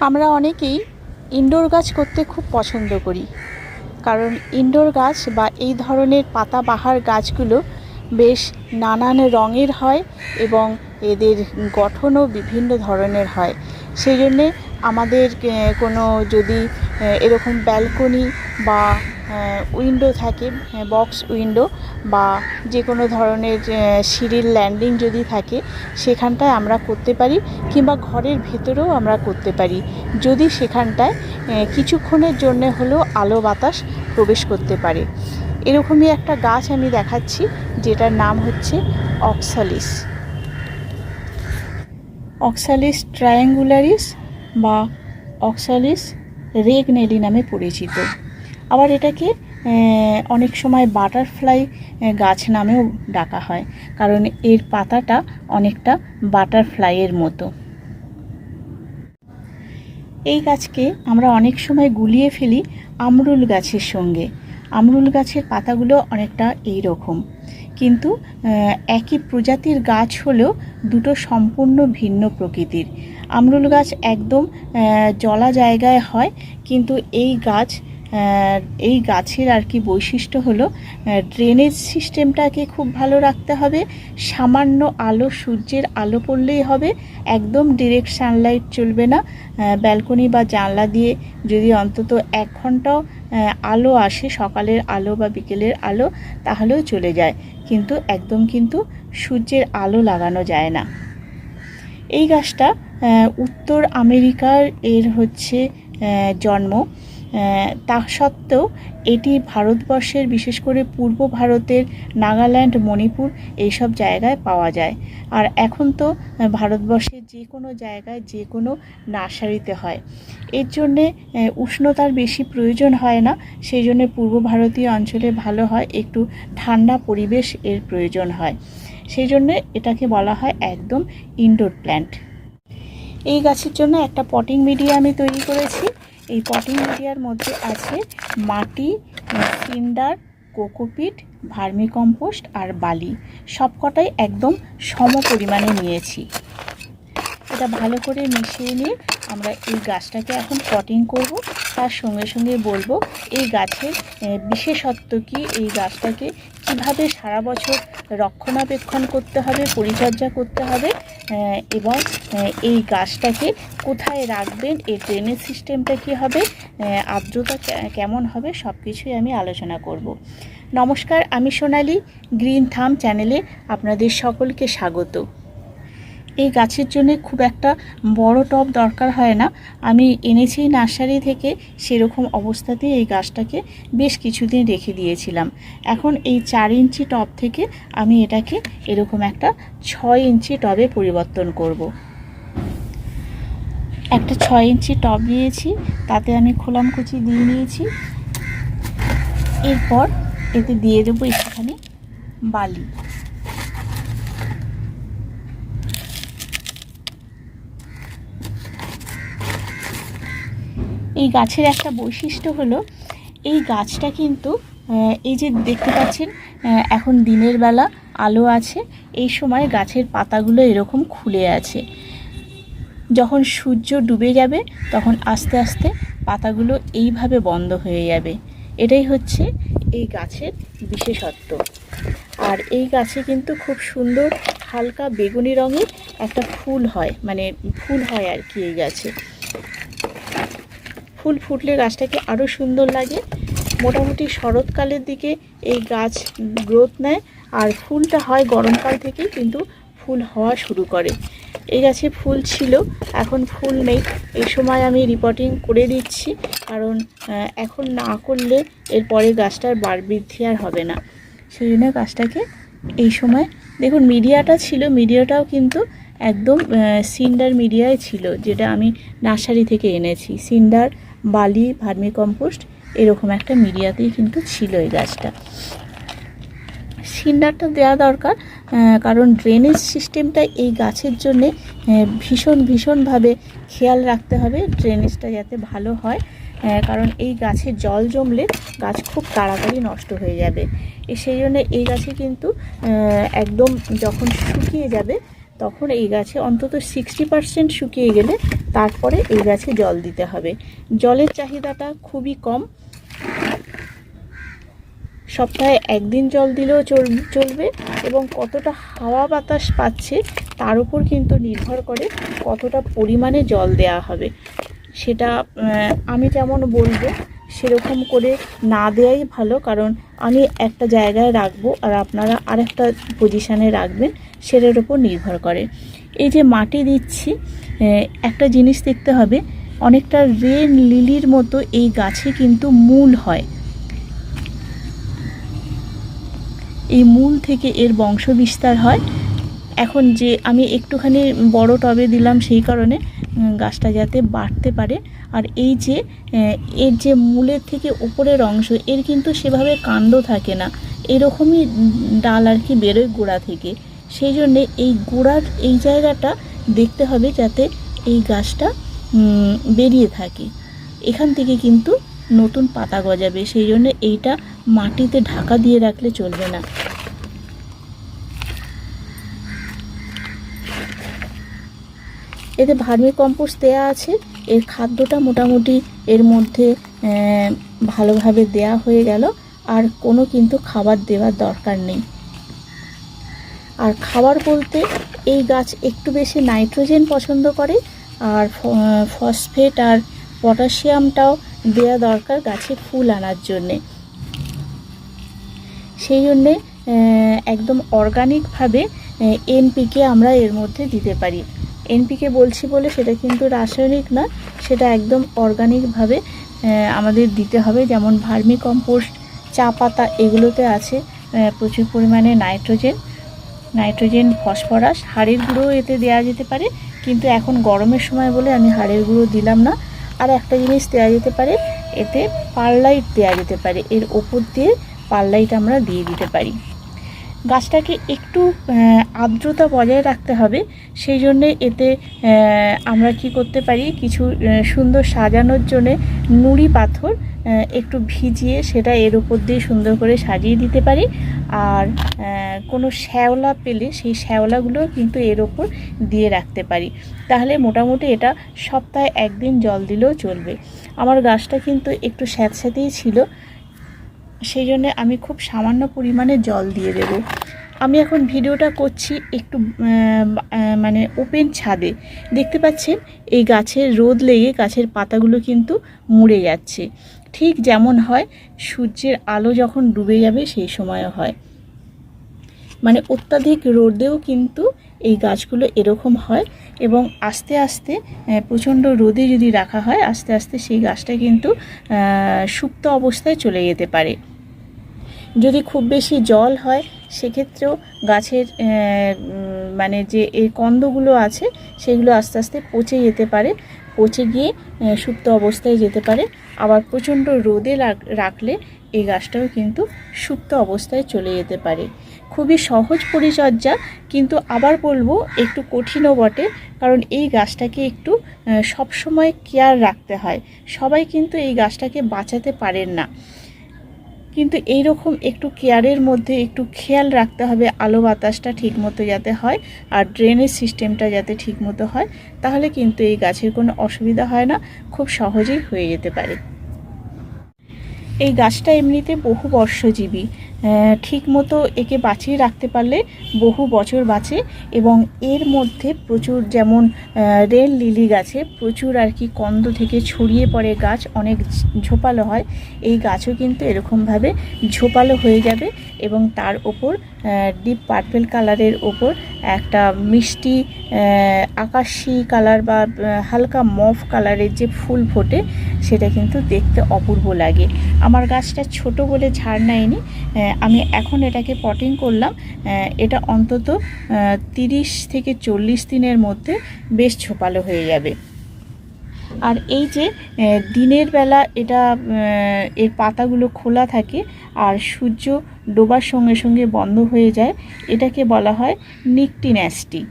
আমরা অনেকেই ইনডোর গাছ করতে খুব পছন্দ করি। কারণ ইনডোর গাছ বা এই ধরনের পাতাবাহার গাছগুলো বেশ নানান রঙের হয় এবং এদের গঠনও বিভিন্ন ধরনের হয়। সেই জন্যে আমাদের কোনো যদি এরকম ব্যালকনি বা উইন্ডো থাকে বক্স উইন্ডো বা যে কোনো ধরনের সিঁড়ির ল্যান্ডিং যদি থাকে, সেখানটায় আমরা করতে পারি কিংবা ঘরের ভেতরেও আমরা করতে পারি। যদি সেখানটায় কিছুক্ষণের জন্য হলেও আলো বাতাস প্রবেশ করতে পারে। এরকমই একটা গাছ আমি দেখাচ্ছি, যেটার নাম হচ্ছে অক্সালিস অক্সালিস ট্রায়াঙ্গুলারিস বা অক্সালিস রেগনেলি নামে পরিচিত। আবার এটাকে অনেক সময় বাটারফ্লাই গাছ নামেও ডাকা হয়। কারণ এর পাতাটা অনেকটা বাটারফ্লাইয়ের মতো। এই গাছকে আমরা অনেক সময় গুলিয়ে ফেলি আমরুল গাছের সঙ্গে। আমরুল গাছের পাতাগুলো অনেকটা এই রকম কিন্তু একই প্রজাতির গাছ হলেও দুটো সম্পূর্ণ ভিন্ন প্রকৃতির। আমরুল গাছ একদম জলা জায়গায় হয়, কিন্তু এই গাছ এই গাছের আর কি বৈশিষ্ট্য হলো ড্রেনেজ সিস্টেমটাকে খুব ভালো রাখতে হবে। সামান্য আলো, সূর্যের আলো পড়লেই হবে। একদম ডিরেক্ট সানলাইট চলবে না। ব্যালকনি বা জানলা দিয়ে যদি অন্তত এক ঘন্টাও আলো আসে, সকালের আলো বা বিকেলের আলো, তাহলেও চলে যায়। কিন্তু একদম কিন্তু সূর্যের আলো লাগানো যায় না। এই গাছটা উত্তর আমেরিকার এর হচ্ছে জন্ম। তা সত্ত্বেও এটি ভারতবর্ষের, বিশেষ করে পূর্ব ভারতের নাগাল্যান্ড, মণিপুর এইসব জায়গায় পাওয়া যায়। আর এখন তো ভারতবর্ষের যে কোনো জায়গায় যে কোনো নার্সারিতে হয়। এর জন্যে উষ্ণতার বেশি প্রয়োজন হয় না। সেই জন্য পূর্ব ভারতীয় অঞ্চলে ভালো হয়, একটু ঠান্ডা পরিবেশ এর প্রয়োজন হয়। সেই জন্য এটাকে বলা হয় একদম ইনডোর প্ল্যান্ট এই গাছের জন্য একটা পটিং মিডিয়া আমি তৈরি করেছি। এই পটিং মিডিয়ার মধ্যে আছে মাটি, সিন্ডার, কোকোপিট, ভার্মিকম্পোস্ট আর বালি। সবকটাই একদম সম পরিমাণে নিয়েছি। এটা ভালো করে মিশিয়ে নিয়ে আমরা এই গাছটাকে এখন পটিং করব। তার সঙ্গে সঙ্গে বলব, এই গাছের বিশেষত্ব কি? এই গাছটাকে কীভাবে সারা বছর রক্ষণাবেক্ষণ করতে হবে, পরিচর্যা করতে হবে? এবং এই গাছটাকে কোথায় রাখবেন, এর ড্রেনেজ সিস্টেমটা কী হবে আর্দ্রতা কেমন হবে সব কিছুই আমি আলোচনা করব। নমস্কার, আমি সোনালি, গ্রিন থাম চ্যানেলে আপনাদের সকলকে স্বাগত। এই গাছের জন্য খুব একটা বড় টব দরকার হয় না। আমি এনেছি নার্সারি থেকে সেরকম অবস্থাতেই এই গাছটাকে বেশ কিছুদিন রেখে দিয়েছিলাম। এখন এই চার ইঞ্চি টব থেকে আমি এটাকে এরকম একটা ছয় ইঞ্চি টবে পরিবর্তন করব। একটা ছয় ইঞ্চি টব নিয়েছি, তাতে আমি খোলাম কুচি দিয়ে নিয়েছি। এরপর এতে দিয়ে দেবো একটুখানি বালি। এই গাছের একটা বৈশিষ্ট্য হলো, এই গাছটা কিন্তু এই যে দেখতে পাচ্ছেন এখন দিনের বেলা আলো আছে, এই সময় গাছের পাতাগুলো এরকম খুলে আছে। যখন সূর্য ডুবে যাবে, তখন আস্তে আস্তে পাতাগুলো এইভাবে বন্ধ হয়ে যাবে। এটাই হচ্ছে এই গাছের বিশেষত্ব। আর এই গাছে কিন্তু খুব সুন্দর হালকা বেগুনি রঙের একটা ফুল হয় মানে ফুল হয় আর কি এই গাছে। ফুল ফুটলে গাছটাকে আরও সুন্দর লাগে। মোটামুটি শরৎকালের দিকে এই গাছ গ্রোথ নেয়। আর ফুলটা হয় গরমকাল থেকে কিন্তু ফুল হওয়া শুরু করে। এই গাছে ফুল ছিল, এখন ফুল নেই। এই সময় আমি রিপোর্টিং করে দিচ্ছি, কারণ এখন না করলে এরপরে গাছটার বার বৃদ্ধি আর হবে না। সেই জন্য গাছটাকে এই সময়, দেখুন মিডিয়াটা ছিল, মিডিয়াটাও কিন্তু একদম সিন্ডার মিডিয়ায় ছিল, যেটা আমি নার্সারি থেকে এনেছি। সিন্ডার বালি ভার্মিকম্পোস্ট এরকম একটা মিডিয়াতেই কিন্তু ছিল এই গাছটা। সিন্ডারটা দেওয়া দরকার কারণ ড্রেনেজ সিস্টেমটা এই গাছের জন্যে ভীষণ, ভীষণভাবে খেয়াল রাখতে হবে ড্রেনেজটা যাতে ভালো হয় কারণ এই গাছে জল জমলে গাছ খুব তাড়াতাড়ি নষ্ট হয়ে যাবে। সেই জন্য এই গাছে কিন্তু একদম যখন শুকিয়ে যাবে তখন এই গাছে অন্তত সিক্সটি পার্সেন্ট শুকিয়ে গেলে তারপরে এই গাছে জল দিতে হবে। জলের চাহিদাটা খুবই কম। সপ্তাহে একদিন জল দিলেও চল- চলবে এবং কতটা হাওয়া বাতাস পাচ্ছে তার উপর কিন্তু নির্ভর করে কতটা পরিমাণে জল দেওয়া হবে। সেটা আমি যেমন বলব সেরকম করে না দেওয়াই ভালো, কারণ আমি একটা জায়গায় রাখব আর আপনারা আরেকটা পজিশানে রাখবেন, সেটার উপর নির্ভর করে। এই যে মাটি দিচ্ছি একটা জিনিস দেখতে হবে, অনেকটা রেন লিলির মতো এই গাছে কিন্তু মূল হয়। এই মূল থেকে এর বংশ বিস্তার হয়। এখন যে আমি একটুখানি বড় টবে দিলাম সেই কারণে গাছটা যাতে বাড়তে পারে। আর এই যে এর যে মূলের থেকে উপরের অংশ, এর কিন্তু সেভাবে কাণ্ড থাকে না। এরকমই ডাল আর কি বেরোয় গোড়া থেকে। সেই জন্যে এই গোড়ার, এই জায়গাটা দেখতে হবে যাতে এই গাছটা বেরিয়ে থাকে। এখান থেকে কিন্তু নতুন পাতা গজাবে। সেই জন্য এইটা মাটিতে ঢাকা দিয়ে রাখলে চলবে না। এতে ভার্মি কম্পোস্ট দেওয়া আছে। এর খাদ্যটা মোটামুটি এর মধ্যে ভালোভাবে দেয়া হয়ে গেল। আর কোনো কিন্তু খাবার দেওয়ার দরকার নেই। আর খাবার বলতে এই গাছ একটু বেশি নাইট্রোজেন পছন্দ করে। আর ফসফেট আর পটাশিয়ামটাও দেওয়া দরকার গাছে ফুল আনার জন্যে। সেই জন্যে একদম অর্গানিকভাবে এনপিকে আমরা এর মধ্যে দিতে পারি। এনপিকে বলছি বলে সেটা কিন্তু রাসায়নিক না, সেটা একদম অর্গানিকভাবে আমাদের দিতে হবে। যেমন ভার্মি কম্পোস্ট, চা পাতা এগুলোতে আছে প্রচুর পরিমাণে নাইট্রোজেন নাইট্রোজেন, ফসফরাস, হাড়ের গুঁড়ো এতে দেওয়া যেতে পারে। কিন্তু এখন গরমের সময় বলে আমি হাড়ের গুঁড়ো দিলাম না। আর একটা জিনিস দেওয়া যেতে পারে, এতে পারলাইট দেওয়া যেতে পারে। এর ওপর দিয়ে পারলাইট আমরা দিয়ে দিতে পারি। গাছটাকে একটু আর্দ্রতা বজায় রাখতে হবে। সেই জন্যে এতে আমরা কি করতে পারি, কিছু সুন্দর সাজানোর জন্যে নুড়ি পাথর একটু ভিজিয়ে সেটা এর উপর দিয়ে সুন্দর করে সাজিয়ে দিতে পারি। আর কোনো শ্যাওলা পেলে সেই শ্যাওলাগুলো কিন্তু এর ওপর দিয়ে রাখতে পারি। তাহলে মোটামুটি এটা সপ্তাহে একদিন জল দিলেও চলবে। আমার গাছটা কিন্তু একটু স্যাঁতস্যাঁতেই ছিল। সেই জন্য আমি খুব সামান্য পরিমাণে জল দিয়ে দেব। আমি এখন ভিডিওটা করছি একটু মানে ওপেন ছাদে। দেখতে পাচ্ছেন, এই গাছের রোদ লেগে গাছের পাতাগুলো কিন্তু মুড়ে যাচ্ছে। ঠিক যেমন হয়, সূর্যের আলো যখন ডুবে যাবে সেই সময়ও হয়। মানে অত্যাধিক রোদেও কিন্তু এই গাছগুলো এরকম হয় এবং আস্তে আস্তে প্রচণ্ড রোদে যদি রাখা হয়, আস্তে আস্তে সেই গাছটা কিন্তু সুপ্ত অবস্থায় চলে যেতে পারে। যদি খুব বেশি জল হয়, সেক্ষেত্রেও গাছের মানে যে এই কন্দগুলো আছে, সেগুলো আস্তে আস্তে পচে যেতে পারে, পচে গিয়ে সুপ্ত অবস্থায় যেতে পারে। আবার প্রচণ্ড রোদে রাখলে এই গাছটাও কিন্তু সুপ্ত অবস্থায় চলে যেতে পারে। খুবই সহজ পরিচর্যা, কিন্তু আবার বলব একটু কঠিনও বটে, কারণ এই গাছটাকে একটু সবসময় কেয়ার রাখতে হয়। সবাই কিন্তু এই গাছটাকে বাঁচাতে পারেন না। কিন্তু এই রকম একটু কেয়ারের মধ্যে একটু খেয়াল রাখতে হবে, আলো বাতাসটা ঠিকমতো যাতে হয় আর ড্রেনেজ সিস্টেমটা যাতে ঠিকমতো হয়, তাহলে কিন্তু এই গাছের কোনো অসুবিধা হয় না, খুব সহজেই হয়ে যেতে পারে। এই গাছটা এমনিতে বহু বর্ষজীবী ঠিক মতো একে বাঁচিয়ে রাখতে পারলে বহু বছর বাঁচে এবং এর মধ্যে প্রচুর যেমন রেল লিলি গাছে প্রচুর আর কি কন্দ থেকে ছড়িয়ে পড়ে গাছ অনেক ঝোপালো হয়। এই গাছও কিন্তু এরকমভাবে ঝোপালো হয়ে যাবে এবং তার ওপর ডিপ পার্পেল কালারের ওপর একটা মিষ্টি আকাশি কালার বা হালকা মফ কালারের যে ফুল ফোটে, সেটা কিন্তু দেখতে অপূর্ব লাগে। আমার গাছটা ছোট বলে ঝাড় নেয়নি আমি এখন এটাকে পটিং করলাম এটা অন্তত তিরিশ থেকে চল্লিশ দিনের মধ্যে বেশ ঝোপালো হয়ে যাবে। আর এই যে দিনের বেলা এটা এর পাতাগুলো খোলা থাকে আর সূর্য ডোবার সঙ্গে সঙ্গে বন্ধ হয়ে যায়, এটাকে বলা হয় নিকটি ন্যাস্টি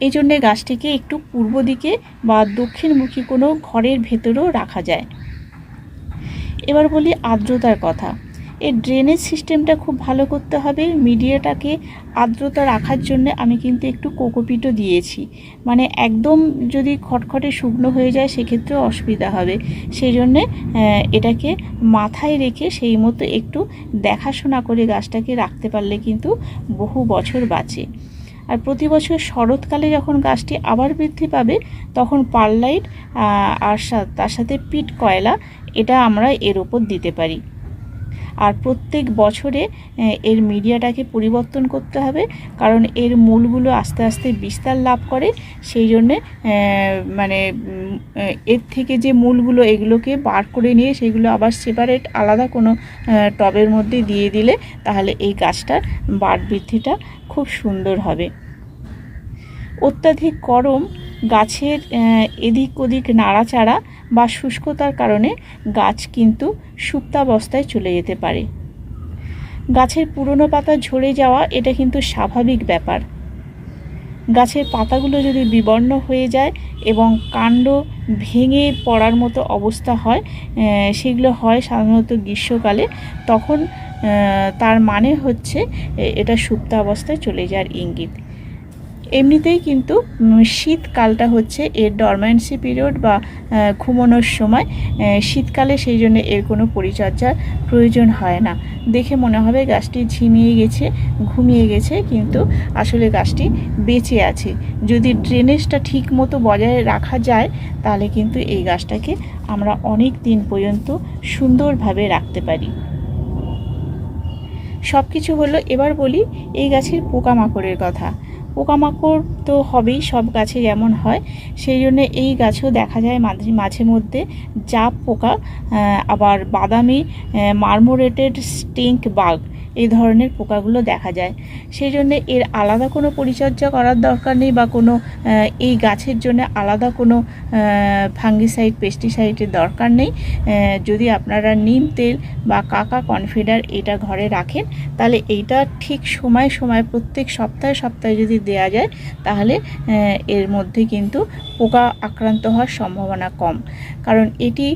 এই জন্যে গাছটিকে একটু পূর্ব দিকে বা দক্ষিণমুখী কোনো ঘরের ভেতরেও রাখা যায়। এবার বলি আর্দ্রতার কথা। এর ড্রেনেজ সিস্টেমটা খুব ভালো করতে হবে। মিডিয়াটাকে আর্দ্রতা রাখার জন্য আমি কিন্তু একটু কোকোপিটও দিয়েছি। মানে একদম যদি খটখটে শুকনো হয়ে যায় সেক্ষেত্রেও অসুবিধা হবে। সেই জন্যে এটাকে মাথায় রেখে সেই মতো একটু দেখাশোনা করে গাছটাকে রাখতে পারলে কিন্তু বহু বছর বাঁচে। আর প্রতি বছর শরৎকালে যখন গাছটি আবার বৃদ্ধি পাবে, তখন পারলাইট আর তার সাথে পিট কয়লা, এটা আমরা এর ওপর দিতে পারি। আর প্রত্যেক বছরে এর মিডিয়াটাকে পরিবর্তন করতে হবে। কারণ এর মূলগুলো আস্তে আস্তে বিস্তার লাভ করে। সেই জন্যে মানে এর থেকে যে মূলগুলো এগুলোকে বার করে নিয়ে সেগুলো আবার সেপারেট আলাদা কোনো টবের মধ্যে দিয়ে দিলে তাহলে এই গাছটার বাড় বৃদ্ধিটা খুব সুন্দর হবে। অত্যাধিক গরম, গাছের এদিক ওদিক নাড়াচাড়া বা শুষ্কতার কারণে গাছ কিন্তু সুপ্তাবস্থায় চলে যেতে পারে। গাছের পুরনো পাতা ঝরে যাওয়া এটা কিন্তু স্বাভাবিক ব্যাপার। গাছের পাতাগুলো যদি বিবর্ণ হয়ে যায় এবং কাণ্ড ভেঙে পড়ার মতো অবস্থা হয় সেগুলো হয় সাধারণত গ্রীষ্মকালে, তখন তার মানে হচ্ছে এটা সুপ্তাবস্থায় চলে যাওয়ার ইঙ্গিত। এমনিতেই কিন্তু শীতকালটা হচ্ছে এর ডরম্যান্সি পিরিয়ড বা ঘুমানোর সময় শীতকালে সেই জন্য এর কোনো পরিচর্যার প্রয়োজন হয় না। দেখে মনে হবে গাছটি ঝিমিয়ে গেছে, ঘুমিয়ে গেছে, কিন্তু আসলে গাছটি বেঁচে আছে। যদি ড্রেনেজটা ঠিক মতো বজায় রাখা যায়, তাহলে কিন্তু এই গাছটাকে আমরা অনেক দিন পর্যন্ত সুন্দরভাবে রাখতে পারি। সব কিছু হলো, এবার বলি, এই গাছের পোকামাকড়ের কথা। পোকামাকড় তো হবেই, সব গাছে যেমন হয়। সেই জন্য এই গাছেও দেখা যায় মাঝে মাঝে মধ্যে জাপ পোকা আবার বাদামি মার্মোরেটেড স্টিঙ্ক বাগ এই ধরনের পোকাগুলো দেখা যায়। সেই জন্য এর আলাদা কোনো পরিচর্যা করার দরকার নেই বা কোনো এই গাছের জন্য আলাদা কোনো ফাঙ্গিসাইড, পেস্টিসাইডের দরকার নেই। যদি আপনারা নিম তেল বা কাকা কনফিডার এটা ঘরে রাখেন, তাহলে এইটা ঠিক সময় সময় প্রত্যেক সপ্তাহে সপ্তাহে যদি দেয়া যায়, তাহলে এর মধ্যে কিন্তু পোকা আক্রান্ত হওয়ার সম্ভাবনা কম। কারণ এটি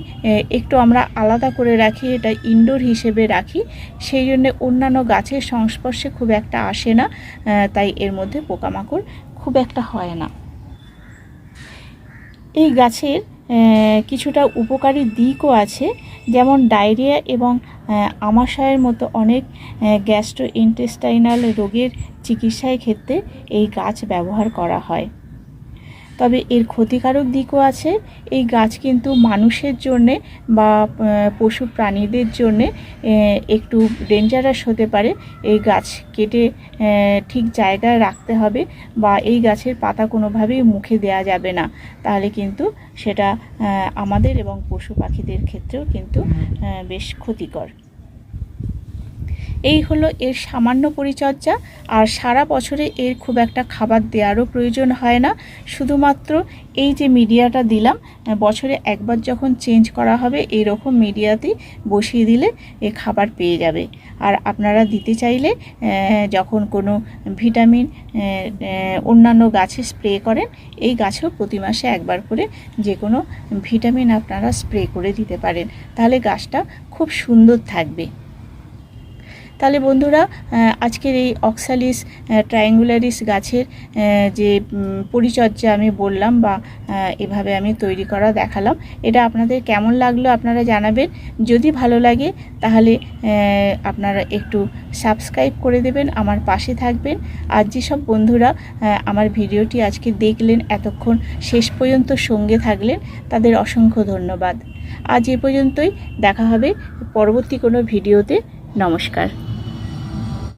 একটু আমরা আলাদা করে রাখি, এটা ইনডোর হিসেবে রাখি। সেই জন্য অন্যান্য গাছের সংস্পর্শে খুব একটা আসে না তাই এর মধ্যে পোকামাকড় খুব একটা হয় না। এই গাছের কিছুটা উপকারী দিকও আছে, যেমন ডায়রিয়া এবং আমাশয়ের মতো অনেক গ্যাস্ট্রো ইন্টেস্টাইনাল রোগের চিকিৎসায় ক্ষেত্রে এই গাছ ব্যবহার করা হয়। তবে এর ক্ষতিকারক দিকও আছে। এই গাছ কিন্তু মানুষের জন্যে বা পশু প্রাণীদের জন্যে একটু ডেঞ্জারাস হতে পারে। এই গাছ কেটে ঠিক জায়গায় রাখতে হবে বা এই গাছের পাতা কোনোভাবেই মুখে দেয়া যাবে না। তাহলে কিন্তু সেটা আমাদের এবং পশু পাখিদের ক্ষেত্রেও কিন্তু বেশ ক্ষতিকর। এই হলো এর সামান্য পরিচর্যা, আর সারা বছরে এর খুব একটা খাবার দেওয়ারও প্রয়োজন হয় না। শুধুমাত্র এই যে মিডিয়াটা দিলাম বছরে একবার যখন চেঞ্জ করা হবে, এরকম রকম মিডিয়াতেই বসিয়ে দিলে এ খাবার পেয়ে যাবে। আর আপনারা দিতে চাইলে যখন কোনো ভিটামিন অন্যান্য গাছে স্প্রে করেন, এই গাছেও প্রতি মাসে একবার করে যে কোনো ভিটামিন আপনারা স্প্রে করে দিতে পারেন। তাহলে গাছটা খুব সুন্দর থাকবে। তাহলে বন্ধুরা আজকের এই অক্সালিস ট্রায়াঙ্গুলারিস গাছের যে পরিচর্যা আমি বললাম বা এভাবে আমি তৈরি করা দেখালাম, এটা আপনাদের কেমন লাগল আপনারা জানাবেন। যদি ভালো লাগে, তাহলে আপনারা একটু সাবস্ক্রাইব করে দেবেন, আমার পাশে থাকবেন। আর যেসব বন্ধুরা আমার ভিডিওটি আজকে দেখলেন, এতক্ষণ শেষ পর্যন্ত সঙ্গে থাকলেন, তাদের অসংখ্য ধন্যবাদ। আজ এ পর্যন্তই, দেখা হবে পরবর্তী কোনো ভিডিওতে। নমস্কার।